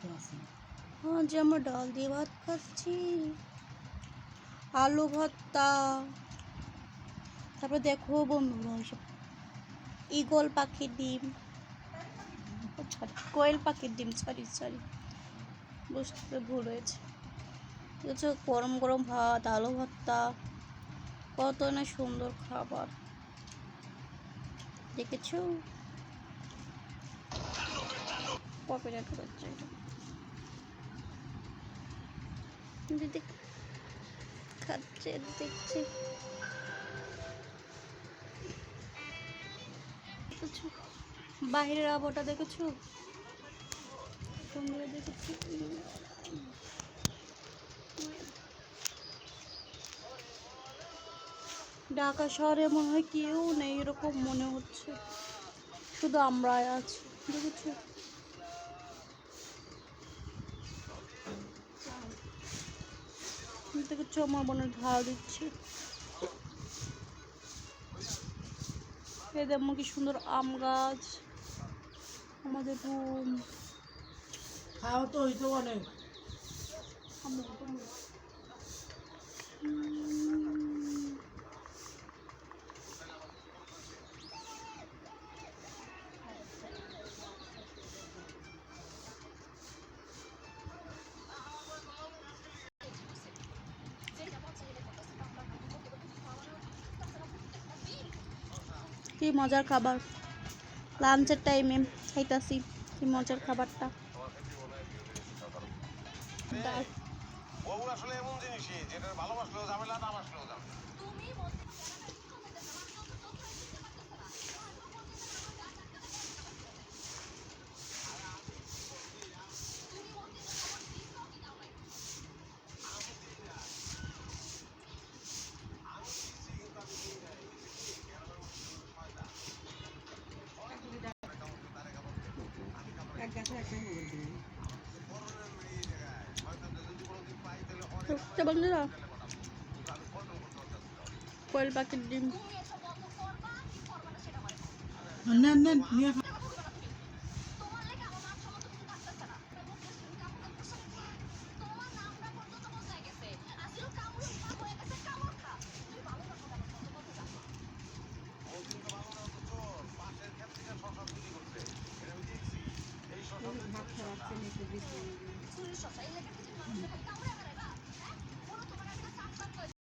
তো আছে। আজ আমরা ডাল দিয়ে ভাত খাচ্ছি। আলু ভর্তা। তারপর দেখো বন্ধুরা ওইসব ইগল পাখির ডিম। কোয়েল পাখির ডিম সরি সরি বুঝতে ভুল হয়েছে গরম গরম ভাত আলু ভর্তা কত না সুন্দর খাবার। দেখেছ? কপিরাইট করছে দিদি খাচ্ছে দেখছে? বাহিরের আবহাওয়াটা দেখেছ? তোমরা দেখেছ? ঢাকা শহরে মনে হয় কেউ নেই এরকম মনে হচ্ছে। শুধু আমরাই আছি দেখেছ দেখেছ আমার বোনের ঢাল দিচ্ছে। এই দেখো কি সুন্দর আম গাছ আমাদের রুম। খাও তো হইতো অনেক। কি মজার খাবার? লাঞ্চের টাইমে খাইতাছি কি মজার খাবারটা? আসলে এমন জিনিসই যেটা ভালোবাসলেও যাবে না বাসলেও ঝামেলা। এক বন্ধুরা কোয়েল পাখির ডিম নেন নেন নিয়ে। 就是小肥的这个是